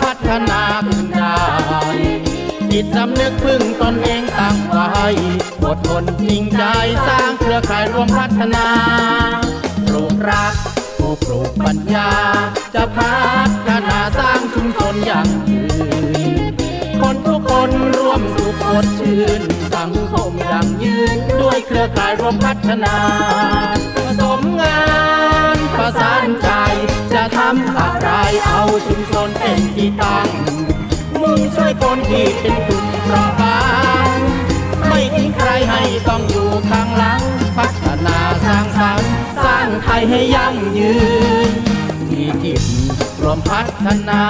พัฒนาขึ้น จิตสำนึกพึ่งตนเองตั้งไว้อดทนจริงใจสร้างเครือข่ายรวมพัฒนาปลูกรักผู้ปลูกปัญญา จะพัฒนาสร้างชุมชนอย่างยืนคนทุกคนร่วมสุขสดชื่น สังคมอย่างยืน ด้วยเครือข่ายรวมพัฒนาผสมงานประสานใจ จะทำอะไรเอาชุมชนเป็นที่ตั้ง คนที่เป็นกลุ่มเปราะบางไม่ทิ้งใครให้ต้องอยู่ข้างหลัง พัฒนาสร้างสรรค์สร้างไทยให้ยั่งยืน มีจิตรวมพัฒนา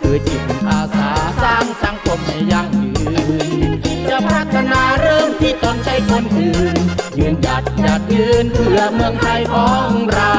คือจิตอาสาสร้างสังคมให้ยั่งยืน จะพัฒนาเริ่มที่ตนใช้คนอื่น ยืนหยัดหยัดยืนเพื่อเมืองไทยของเรา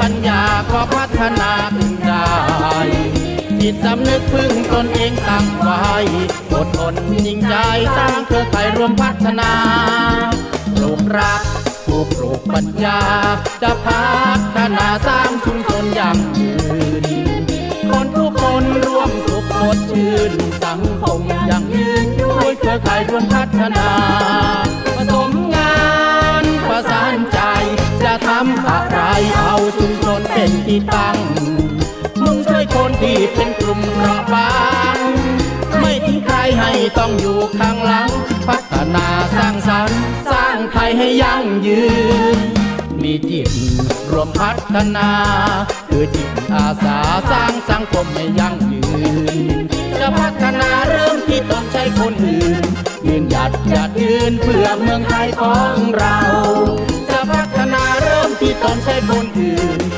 ปัญญาก็พัฒนาขึ้นได้ จิตสำนึกพึ่งตนเองตั้งไว้อดทนจริงใจสร้างเครือข่ายรวมพัฒนาปลูกรักผู้ปลูกปัญญา จะพัฒนาสร้างชุมชนอย่างยืนคนทุกคนร่วมสุขสดชื่นสังคมอย่างยืนด้วยเครือข่ายรวมพัฒนา ที่ตั้ง มุ่งช่วยคนที่เป็นกลุ่มเปราะบาง ไม่ทิ้งใครให้ต้องอยู่ข้างหลัง พัฒนาสร้างสรรค์ สร้างไทยให้ยั่งยืน มีจิตรวมพัฒนา คือจิตอาสาสร้างสังคมให้ยั่งยืน จะพัฒนาเริ่มที่ต้องใช้คนอื่นยืนหยัดหยัดยืนเพื่อเมืองไทยของเรา จะพัฒนาเริ่มที่ตนใช้คนอื่นยืนหยัดหยัดยืน